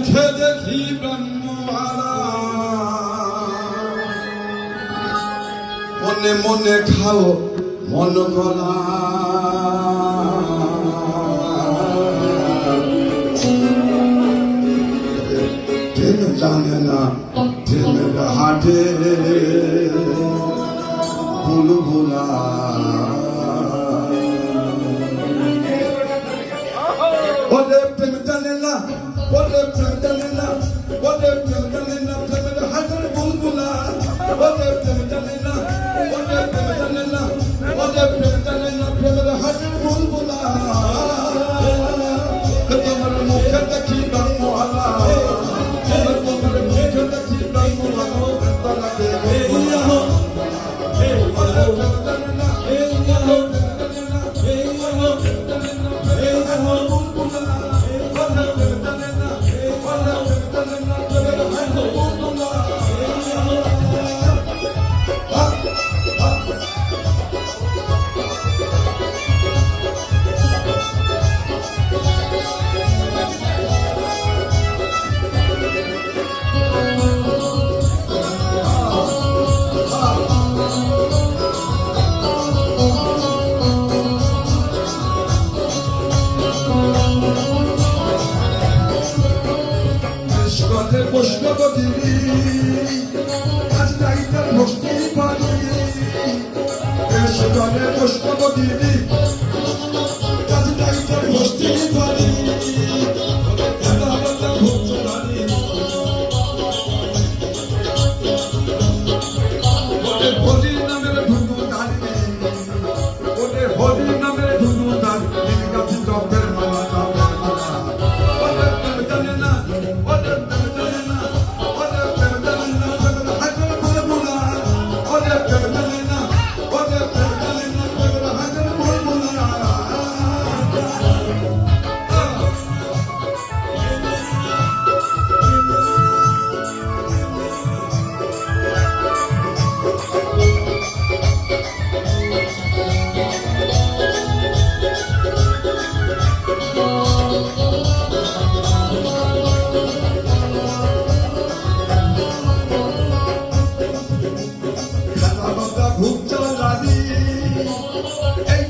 মুখে দেখি মনে মনে খাও মন গলা। জানে না দিনের হাটে। বুলবুলা 我不 Chega quando diz Hey!